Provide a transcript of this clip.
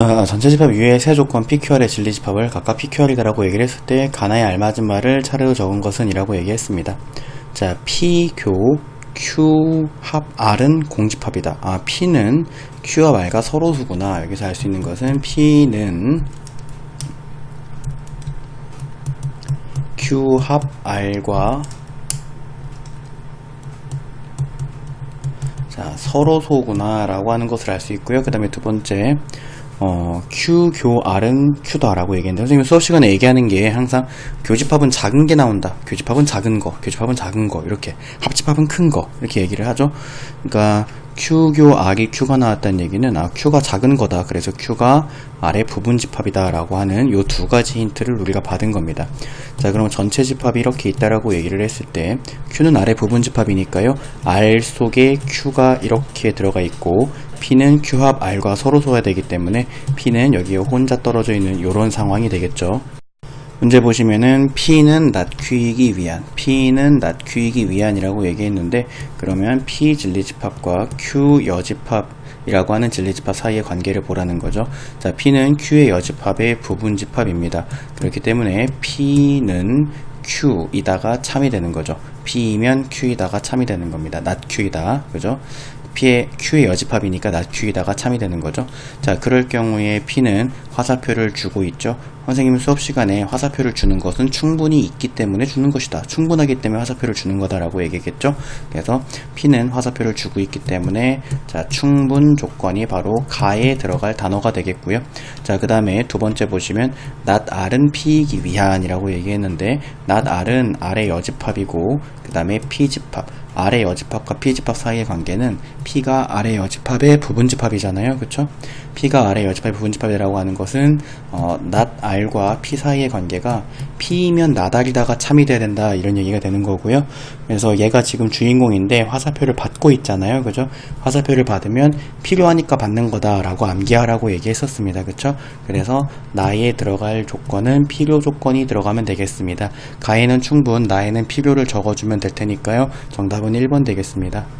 어, 전체 집합 이외의 세 조건 PQR의 진리 집합을 각각 PQR이다라고 얘기를 했을 때 가나에 알맞은 말을 차례로 적은 것은 이라고 얘기했습니다. 자, P교 Q 합 R은 공집합이다. 아, P는 Q와 R과 서로수구나. 여기서 알 수 있는 것은 P는 Q 합 R과 자, 서로소구나 라고 하는 것을 알 수 있고요. 그 다음에 두 번째, 어, Q, 교, R은 Q다 라고 얘기했는데, 선생님 수업 시간에 얘기하는 게 항상 교집합은 작은 게 나온다. 교집합은 작은 거, 교집합은 작은 거, 이렇게. 합집합은 큰 거, 이렇게 얘기를 하죠. 그러니까, Q, 교, R이 Q가 나왔다는 얘기는, 아, Q가 작은 거다. 그래서 Q가 R의 부분 집합이다. 라고 하는 요 두 가지 힌트를 우리가 받은 겁니다. 자, 그럼 전체 집합이 이렇게 있다라고 얘기를 했을 때, Q는 R의 부분 집합이니까요. R 속에 Q가 이렇게 들어가 있고, P는 Q합 R과 서로 소화되기 때문에 P는 여기에 혼자 떨어져 있는 이런 상황이 되겠죠. 문제 보시면은 P는 낮추이기 위한, P는 낮추이기 위한이라고 얘기했는데 그러면 P 진리집합과 Q 여집합이라고 하는 진리집합 사이의 관계를 보라는 거죠. 자, P는 Q의 여집합의 부분집합입니다. 그렇기 때문에 P는 Q이다가 참이 되는 거죠. P이면 Q이다가 참이 되는 겁니다. 낮Q이다. 그죠? P의 Q의 여집합이니까 낮Q이다가 참이 되는 거죠. 자, 그럴 경우에 P는 화살표를 주고 있죠. 선생님 수업 시간에 화살표를 주는 것은 충분히 있기 때문에 주는 것이다. 충분하기 때문에 화살표를 주는 거다라고 얘기했겠죠. 그래서 P는 화살표를 주고 있기 때문에 자, 충분 조건이 바로 가에 들어갈 단어가 되겠고요. 자, 그 다음에 두 번째 보시면 not R은 P이기 위한이라고 얘기했는데 not R은 R의 여집합이고 그 다음에 P집합 R의 여집합과 P집합 사이의 관계는 P가 R의 여집합의 부분집합이잖아요. 그쵸? P가 R의 여집합의 부분집합이라고 하는 것은 어, not R과 P 사이의 관계가 P이면 나달이다가 참이 돼야 된다 이런 얘기가 되는 거고요. 그래서 얘가 지금 주인공인데 화살표를 받고 있잖아요. 그죠? 화살표를 받으면 필요하니까 받는 거다라고 암기하라고 얘기했었습니다. 그쵸? 그래서 나에 들어갈 조건은 필요 조건이 들어가면 되겠습니다. 가에는 충분, 나에는 필요를 적어주면 될 테니까요. 정답은 1번 되겠습니다.